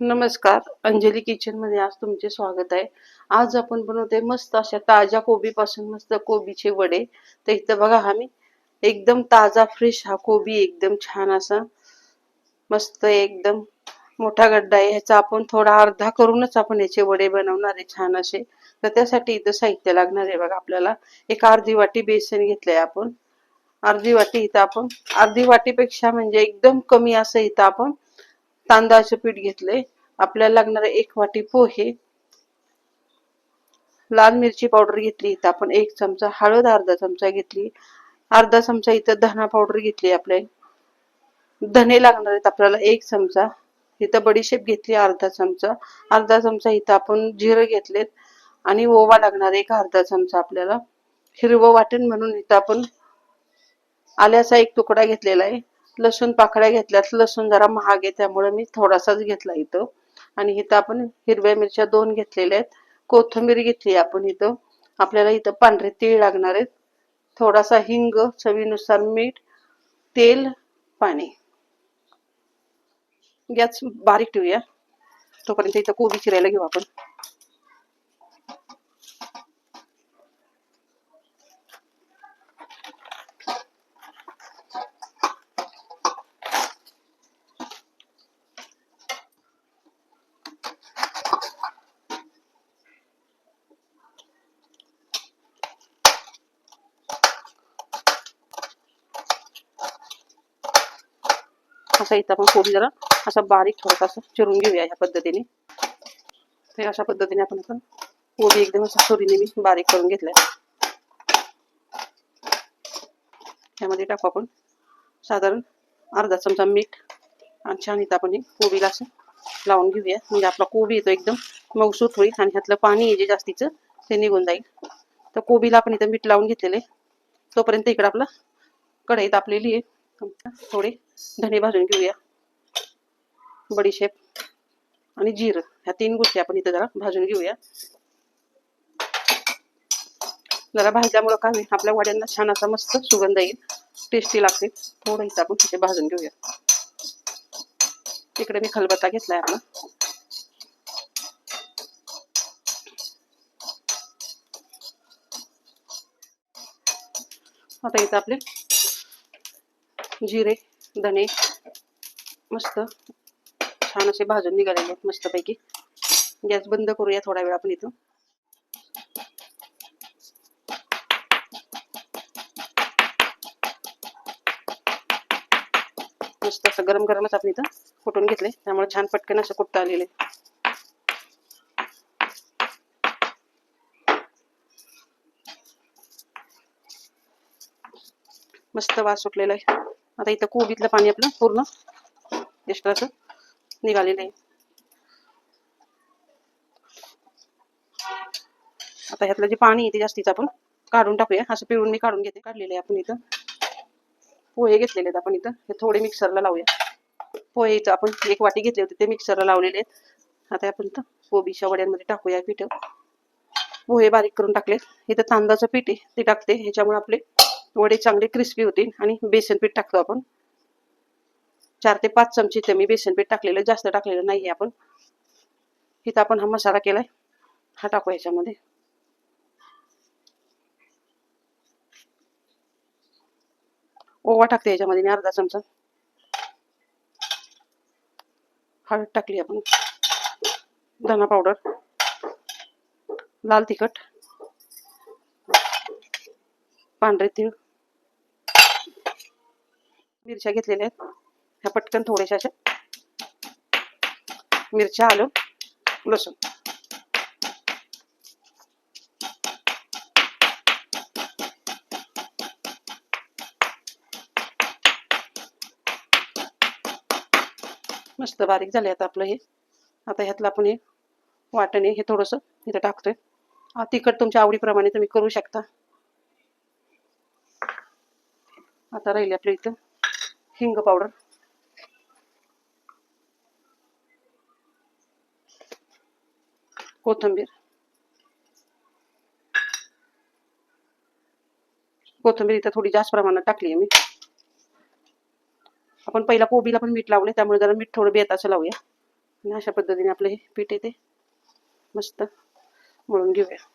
नमस्कार अंजली किचनमध्ये आज तुमचे स्वागत आहे. आज आपण बनवते मस्त अशा ताज्या कोबी पासून मस्त कोबीचे वडे. तर इथं बघा आम्ही एकदम ताजा फ्रेश हा कोबी एकदम छान असा. मस्त एकदम मोठा गड्डा आहे. ह्याचा आपण थोडा अर्धा करूनच आपण याचे वडे बनवणार आहे छान असे. तर त्यासाठी इथं साहित्य लागणार आहे बघा आपल्याला. एक अर्धी वाटी बेसन घेतलंय आपण. अर्धी वाटी इथं आपण अर्धी वाटीपेक्षा म्हणजे एकदम कमी असं इथं आपण तांदळाचं पीठ घेतलंय. आपल्याला लागणारे एक वाटी पोहे लाल मिरची पावडर घेतली इथं आपण एक चमचा हळद अर्धा चमचा घेतली. अर्धा चमचा इथं धना पावडर घेतली आपले. धने लागणार आहेत आपल्याला एक चमचा. इथं बडीशेप घेतली अर्धा चमचा. अर्धा चमचा इथं आपण जिरं घेतलेत आणि ओवा लागणार एक अर्धा चमचा आपल्याला. हिरवं वाटण म्हणून इथं आपण आल्याचा एक तुकडा घेतलेला आहे. लसूण पाकळ्या घेतल्यात. लसूण जरा महाग आहे त्यामुळे मी थोडासाच घेतला इथं. आणि इथं आपण हिरव्या मिरच्या दोन घेतलेल्या आहेत. कोथिंबीर घेतली आपण इथं. आपल्याला इथं पांढरे तीळ लागणार आहेत. थोडासा हिंग चवीनुसार मीठ तेल पाणी. गॅस बारीक ठेवूया. तोपर्यंत इथं कोबी चिरायला घेऊ आपण. असा इथं आपण कोबी जरा असा बारीक थोडासा असं चिरून घेऊया ह्या पद्धतीने. तर अशा पद्धतीने आपण आपण कोबी एकदम असं सुरीने मी बारीक करून घेतलाय. त्यामध्ये टाकू आपण साधारण अर्धा चमचा मीठ आणि छान इथं आपण कोबीला असं लावून घेऊया. म्हणजे आपला कोबी येतो एकदम मऊसूत होईल आणि ह्यातलं पाणी आहे जे जास्तीचं ते निघून जाईल. तर कोबीला आपण इथं मीठ लावून घेतलेले तोपर्यंत इकडं आपला कढई तापलेली आहे. थोडे धने भाजून घेऊया. बडीशेप आणि जिरं ह्या तीन गोष्टी आपण इथं जरा भाजून घेऊया. जरा भाजल्यामुळं काय होईल आपल्या वाड्यांना छान असा मस्त सुगंध येईल. टेस्टी लागते थोडं इथं आपण तिथे भाजून घेऊया. इकडे मी खलबत्ता घेतलाय आपण आता इथं आपले जिरे धने मस्त. छान असे भाजून निघालेले आहेत मस्तपैकी. गॅस बंद करूया थोडा वेळ आपण इथं. मस्त असं गरम गरमच आपण इथं फुटून घेतले त्यामुळे छान पटकन असं कुटता आलेले मस्त वास सुटलेला आहे. आता इथं कोबीतलं पाणी आपलं पूर्ण एक्स्ट्राचं निघालेलं आहे. आता ह्यातलं जे पाणी आहे ते जास्तीचं आपण काढून टाकूया. असं पिळून मी काढून घेते. काढलेले आहे आपण इथं. पोहे घेतलेले आहेत आपण इथं. हे थोडे मिक्सरला लावूया. पोहे इथं आपण एक वाटी घेतले होते ते मिक्सरला लावलेले आहेत. आता आपण इथं कोबीच्या वड्यांमध्ये टाकूया पीठ. पोहे बारीक करून टाकले इथं तांदळाचं पीठ आहे ते टाकते. ह्याच्यामुळे आपले वडे चांगले क्रिस्पी होतील आणि बेसन पीठ टाकतो आपण. चार ते पाच चमचे इथं मी बेसन पीठ टाकलेलं जास्त टाकलेलं नाही आपण. इथं आपण हा मसाला केलाय. हा टाकू ह्याच्यामध्ये ओवा टाकते ह्याच्यामध्ये मी अर्धा चमचा. हळद टाकली आपण. धना पावडर. लाल तिखट. पांढरे तीळ. मिरच्या घेतलेल्या आहेत. ह्या पटकन थोड्याशा अशा. मिरच्या आलं लसूण. मस्त बारीक झाले आता आपलं हे. आता ह्यातलं आपण हे वाटणे हे थोडंसं इथं टाकतोय. तिखट तुमच्या आवडीप्रमाणे तुम्ही करू शकता. आता राहिले आपल्या इथं. हिंग पावडर. कोथिंबीर. कोथिंबीर इथं थोडी जास्त प्रमाणात टाकली आहे मी. आपण पहिला कोबीला पण मीठ लावले त्यामुळे जरा मीठ थोडं बेताचं लावूया. आणि अशा पद्धतीने आपलं हे पीठ येते. मस्त मळून घेऊया.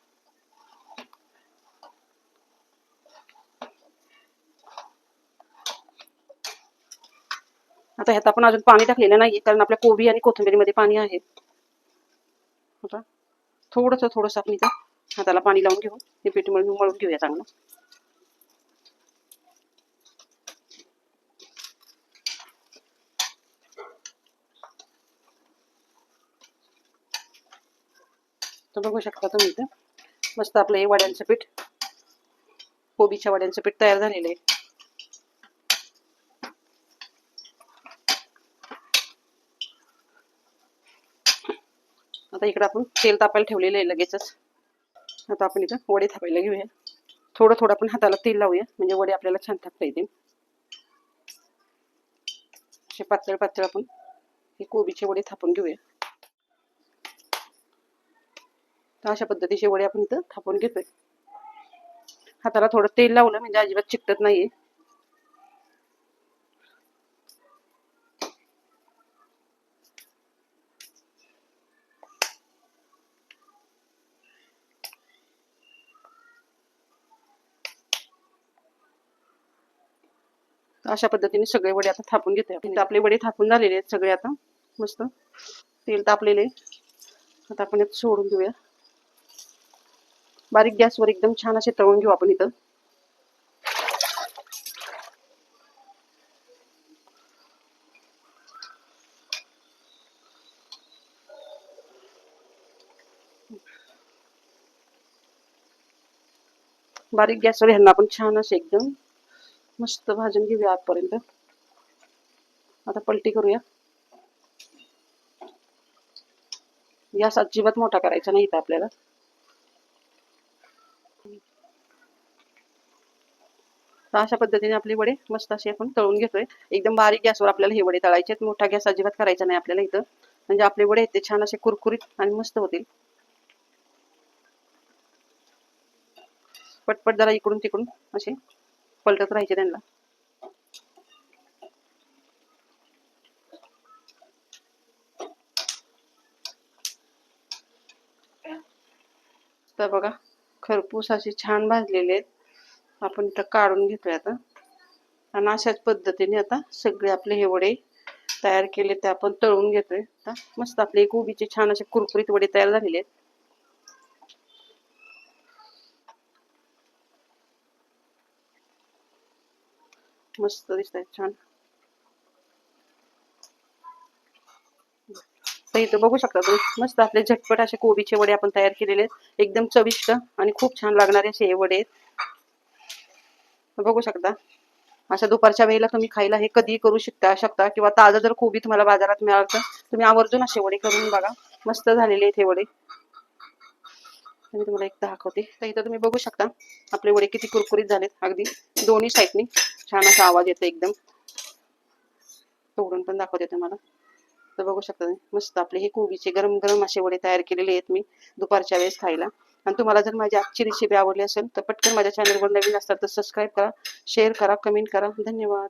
आता ह्यात आपण अजून पाणी टाकलेलं नाही कारण आपल्या कोबी आणि कोथिंबीरीमध्ये पाणी आहे. आता थोडंसं थोडंसं आपण इथं हाताला पाणी लावून घेऊ. हे पीठ मळून मळून घेऊया चांगलं. तर बघू शकता तुम्ही इथं मस्त आपलं हे वड्यांचं पीठ कोबीच्या वड्यांचं पीठ तयार झालेलं आहे. आता इकडे आपण तेल तापायला ठेवलेलं आहे लगेचच. आता आपण इथं वडे थापायला घेऊया. थोडं थोडं आपण हाताला तेल लावूया म्हणजे वडे आपल्याला छान थापता येतील. असे पातळ पातळ आपण हे कोबीचे वडे थापून घेऊया. तर अशा पद्धतीचे वडे आपण इथं थापून घेतोय. हाताला थोडं तेल लावलं म्हणजे अजिबात चिकटत नाहीये. अशा पद्धतीने सगळे वडे आता थापून घेते आपले वडे थापून झालेले आहेत सगळे आता. मस्त. तेल तापलेले आता आपण यात सोडून घेऊया. बारीक गॅसवर एकदम छान असे तळून घेऊ आपण इथं. बारीक गॅसवर ह्यांना आपण छान असे एकदम मस्त भाजून घेऊया आतपर्यंत. आता पलटी करूया. गॅस अजिबात मोठा करायचा नाही इथं आपल्याला. तर अशा पद्धतीने आपले वडे मस्त असे आपण तळून घेतोय. एकदम बारीक गॅसवर आपल्याला हे वडे तळायचे आहेत. मोठा गॅस अजिबात करायचा नाही आपल्याला इथं. म्हणजे आपले वडे आहेत ते छान असे कुरकुरीत आणि मस्त होतील. पटपट जरा इकडून तिकडून असे पलटत राहायचे त्यांना. तर बघा खरपूस असे छान भाजलेले आहेत. आपण इथं काढून घेतोय आता. आणि अशाच पद्धतीने आता सगळे आपले हे वडे तयार केले ते आपण तळून घेतोय. आता मस्त आपले कोबीचे छान असे कुरकुरीत वडे तयार झालेले आहेत. मस्त दिसत आहेत छान तर इथं बघू शकता तुम्ही. मस्त आपले झटपट असे कोबीचे वडे आपण तयार केलेले आहेत. एकदम चविष्ट आणि खूप छान लागणारे असे हे वडे आहेत. बघू शकता. अशा दुपारच्या वेळेला तुम्ही खायला हे कधीही करू शकता शकता. किंवा ताजा जर कोबी तुम्हाला बाजारात मिळालं तर तुम्ही आवर्जून असे वडे करून बघा. मस्त झालेले आहेत हे वडे. मी तुम्हाला एक दाखवते. तर इथं तुम्ही बघू शकता. आपले वडे किती कुरकुरीत झालेत. अगदी दोन्ही साईडनी छान असा आवाज येतो एकदम. तोडून पण दाखवते तुम्हाला. तर बघू शकता मस्त आपले हे कोबीचे गरम गरम असे वडे तयार केलेले आहेत मी दुपारच्या वेळेस खायला. आणि तुम्हाला जर माझी आजची रेसिपी आवडली असेल तर पटकन माझ्या चॅनलवर नवीन असतात तर सबस्क्राईब करा शेअर करा कमेंट करा. धन्यवाद.